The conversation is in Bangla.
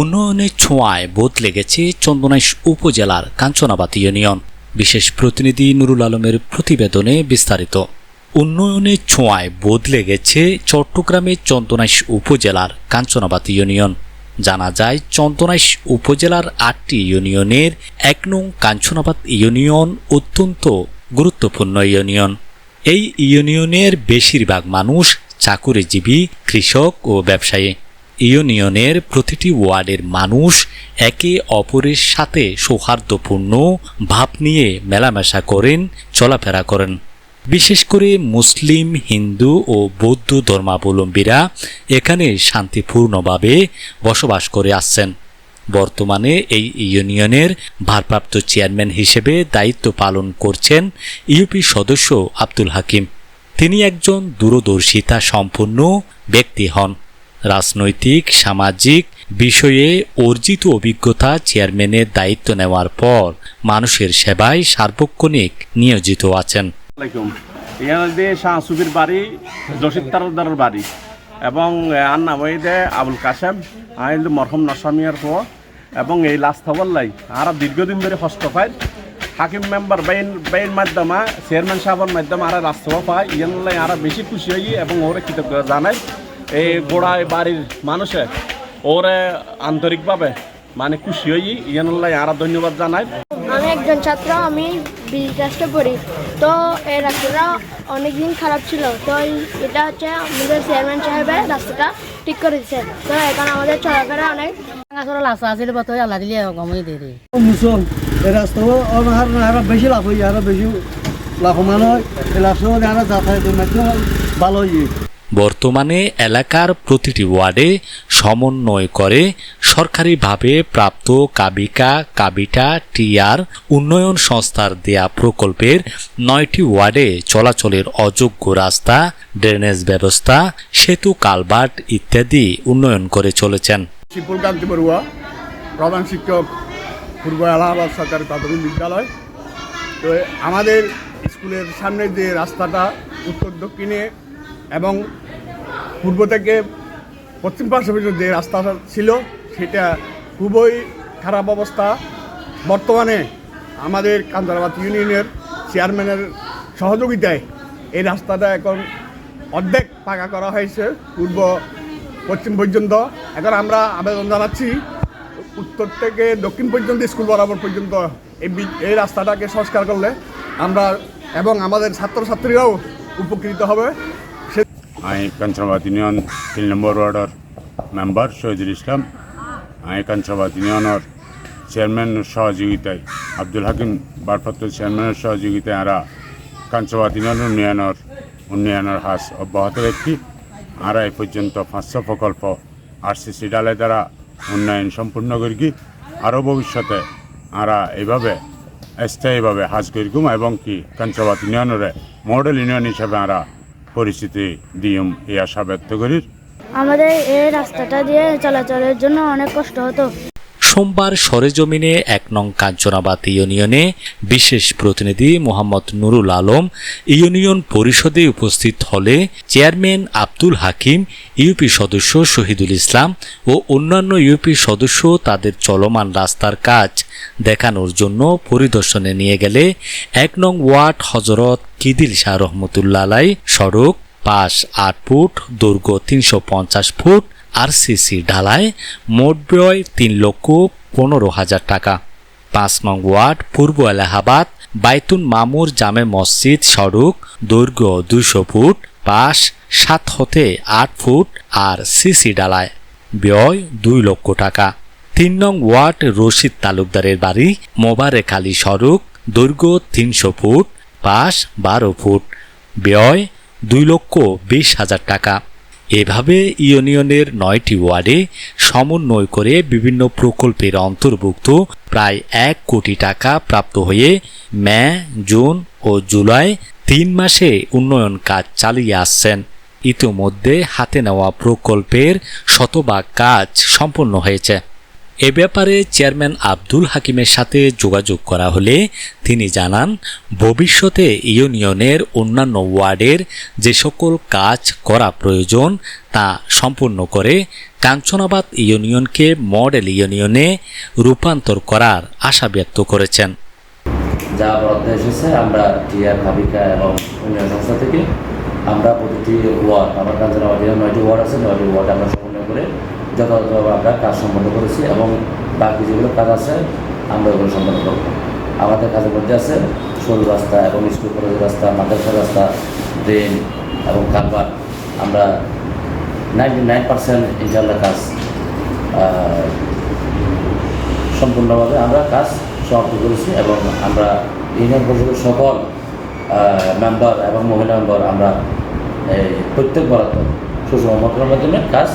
উন্নয়নের ছোঁয়ায় বদলে গেছে চন্দনাইশ উপজেলার কাঞ্চনাবাদ ইউনিয়ন। বিশেষ প্রতিনিধি নুরুল আলমের প্রতিবেদনে বিস্তারিত। উন্নয়নের ছোঁয়ায় বদলে গেছে চট্টগ্রামের চন্দনাইশ উপজেলার কাঞ্চনাবাদ ইউনিয়ন। জানা যায়, চন্দনাইশ উপজেলার আটটি ইউনিয়নের এক নং কাঞ্চনাবাদ ইউনিয়ন অত্যন্ত গুরুত্বপূর্ণ ইউনিয়ন। এই ইউনিয়নের বেশিরভাগ মানুষ চাকুরিজীবী, কৃষক ও ব্যবসায়ী। ইউনিয়নের প্রতিটি ওয়ার্ডের মানুষ একে অপরের সাথে সৌহার্দ্যপূর্ণ ভাব নিয়ে মেলামেশা করেন, চলাফেরা করেন। বিশেষ করে মুসলিম, হিন্দু ও বৌদ্ধ ধর্মাবলম্বীরা এখানে শান্তিপূর্ণভাবে বসবাস করে আসছেন। বর্তমানে এই ইউনিয়নের ভারপ্রাপ্ত চেয়ারম্যান হিসেবে দায়িত্ব পালন করছেন ইউপি সদস্য আব্দুল হাকিম। তিনি একজন দূরদর্শিতা সম্পন্ন ব্যক্তি হন। রাজনৈতিক, সামাজিক বিষয়ে অর্জিত অভিজ্ঞতা চেয়ারম্যানের দায়িত্ব নেওয়ার পর মানুষের সেবায় সার্বক্ষণিক নিয়োজিত আছেন। বাড়ি বাড়ি এবং আর নাম আবুল কাসেম আইল মরহম নসামিয়ার পর এবং এই লাস্ট হবল্লাই আর দীর্ঘদিন ধরে হস্ত পাই হাকিম মেম্বার বাইন বাইন মাধ্যমে, চেয়ারম্যান সাহেবের মাধ্যমে আর রাস্তা পায়। ইয়ানলাই আর বেশি খুশি হই এবং ওরে কৃতজ্ঞতা জানাই। এই গোড়ায় বাড়ির মানুষে ওরে আন্তরিকভাবে মানে খুশি হই ইয়ানলাই আর ধন্যবাদ জানাই। আমি একজন ছাত্র আমি বিজি পড়ি। তো এই রাস্তাটা অনেকদিন খারাপ ছিল। তো এই- এটা হচ্ছে আমাদের চেয়ারম্যান সাহেবের রাস্তাটা ঠিক করে দিচ্ছে তো এখন আমাদের চলাফেরা অনেক। লাসা আছিল বতো আল্লাহ দিলে গমই দেরি মুসল এই রাস্তাও আরও বেশি লাভ হই আরও বেশি লাভবান হয়। এই রাস্তাও আরও যাতায়াতের মাধ্যমে ভালো হই। বর্তমানে এলাকার প্রতিটি ওয়ার্ডে সমন্বয় করে সরকারিভাবে প্রাপ্ত কাবিকা, কাবিটা, টিআর উন্নয়ন সংস্থার দেয়া প্রকল্পের নয়টি ওয়ার্ডে চলাচলের অযোগ্য রাস্তা, ড্রেনেজ ব্যবস্থা, সেতু কালভার্ট ইত্যাদি উন্নয়ন করে চলেছেন। প্রধান শিক্ষক পূর্ব এলাহাবাদ সরকারি প্রাথমিক বিদ্যালয়। তো আমাদের স্কুলের সামনে যে রাস্তাটা, উত্তর দক্ষিণে এবং পূর্ব থেকে পশ্চিম পার্শ্ব পর্যন্ত যে রাস্তাটা ছিল, সেটা খুবই খারাপ অবস্থা। বর্তমানে আমাদের কান্দারাবাদ ইউনিয়নের চেয়ারম্যানের সহযোগিতায় এই রাস্তাটা এখন অর্ধেক পাকা করা হয়েছে, পূর্ব পশ্চিম পর্যন্ত। এখন আমরা আবেদন জানাচ্ছি, উত্তর থেকে দক্ষিণ পর্যন্ত, স্কুল বরাবর পর্যন্ত এই এই রাস্তাটাকে সংস্কার করলে আমরা এবং আমাদের ছাত্রছাত্রীরাও উপকৃত হবে। আমি কাঞ্চনাবাদ ইউনিয়ন তিন নম্বর ওয়ার্ডর মেম্বার শহীদুল ইসলাম আমি কাঞ্চনাবাদ ইউনিয়নের চেয়ারম্যানের সহযোগিতায়, আব্দুল হাকিম ভারপ্রাপ্ত চেয়ারম্যানের সহযোগিতায় আমরা কাঞ্চনাবাদ ইউনিয়ন উন্নয়নের উন্নয়নের হাস অব্যাহত রাখি আমরা এই পর্যন্ত পাঁচশো প্রকল্প আরসিসি ডালে দ্বারা উন্নয়ন সম্পূর্ণ করি আরও ভবিষ্যতে আমরা এইভাবে স্থায়ীভাবে হাজ করিকুম এবং কি কাঞ্চনাবাদ ইউনিয়নের মডেল ইউনিয়ন হিসাবে আমরা পরিচিতি দিয়ম এই আশা ব্যক্ত করি আমাদের এই রাস্তাটা দিয়ে চলাচলের জন্য অনেক কষ্ট হতো। সোমবার সরেজমিনে এক নং কাঞ্চনাবাদ ইউনিয়নে বিশেষ প্রতিনিধি মোহাম্মদ নুরুল আলম ইউনিয়ন পরিষদে উপস্থিত হলে চেয়ারম্যান আব্দুল হাকিম, ইউপি সদস্য শহীদুল ইসলাম ও অন্যান্য ইউপি সদস্য তাদের চলমান রাস্তার কাজ দেখানোর জন্য পরিদর্শনে নিয়ে গেলে এক নং ওয়ার্ড হজরত কিদিল শাহ রহমতুল্লাহ সড়ক পাশ আট ফুট দৈর্ঘ্য তিনশো পঞ্চাশ ফুট আরসিসি ঢালায় মোট ব্যয় তিন লক্ষ পনেরো হাজার টাকা। পাঁচ নং ওয়ার্ড পূর্ব এলাহাবাদ, বাইতুন মামুর জামে মসজিদ সড়ক, দৈর্ঘ্য দুইশো ফুট, পাশ সাত হতে আট ফুট আর সিসি ডালায় ব্যয় দুই লক্ষ টাকা। তিন নং ওয়ার্ড রশিদ তালুকদারের বাড়ি, মোবারেক আলী সড়ক, দৈর্ঘ্য তিনশো ফুট, পাশ বারো ফুট। ব্যয় দুই লক্ষ বিশ হাজার টাকা। এভাবে ইউনিয়নের নয়টি ওয়ার্ডে সমন্বয় করে বিভিন্ন প্রকল্পের অন্তর্ভুক্ত প্রায় এক কোটি টাকা প্রাপ্ত হয়ে মে, জুন ও জুলাই তিন মাসে উন্নয়ন কাজ চালিয়ে আসছেন। ইতিমধ্যে হাতে নেওয়া প্রকল্পের শতভাগ কাজ সম্পন্ন হয়েছে। এ ব্যাপারে চেয়ারম্যান আব্দুল হাকিমের সাথে যোগাযোগ করা হলে তিনি জানান, ভবিষ্যতে ইউনিয়নের অন্যান্য ওয়ার্ডের যে সকল কাজ করা প্রয়োজন তা সম্পূর্ণ করে কাঞ্চনাবাদ ইউনিয়নকে মডেল ইউনিয়নে রূপান্তর করার আশা ব্যক্ত করেছেন। যা এসেছে, আমরা ভাবিকা এবং উন্নয়ন সংস্থা থেকে আমরা প্রতিটি ওয়ার্ড, আমার কাঞ্চনাবাদ নয়টি ওয়ার্ড আছে, নয়টি ওয়ার্ড আমরা সমন্বয় করে যথাযথভাবে আমরা কাজ সম্পন্ন করেছি এবং বাকি যেগুলো কাজ আছে, আমরা ওগুলো সম্পন্ন করব। আমাদের কাজের মধ্যে আছে সরু রাস্তা এবং স্কুল কলেজের রাস্তা মাদ্রাসা রাস্তা, ড্রেন এবং কালভার আমরা নাইনটি নাইন পার্সেন্ট ইনশাল্লাহ কাজ সম্পূর্ণভাবে আমরা কাজ সমাপ্ত করেছি এবং আমরা ইউনিয়ন পরিষদের সকল মেম্বার এবং মহিলা মেম্বার আমরা প্রত্যেক বরাদ্দ সুষম মন্ত্রণের মাধ্যমে কাজ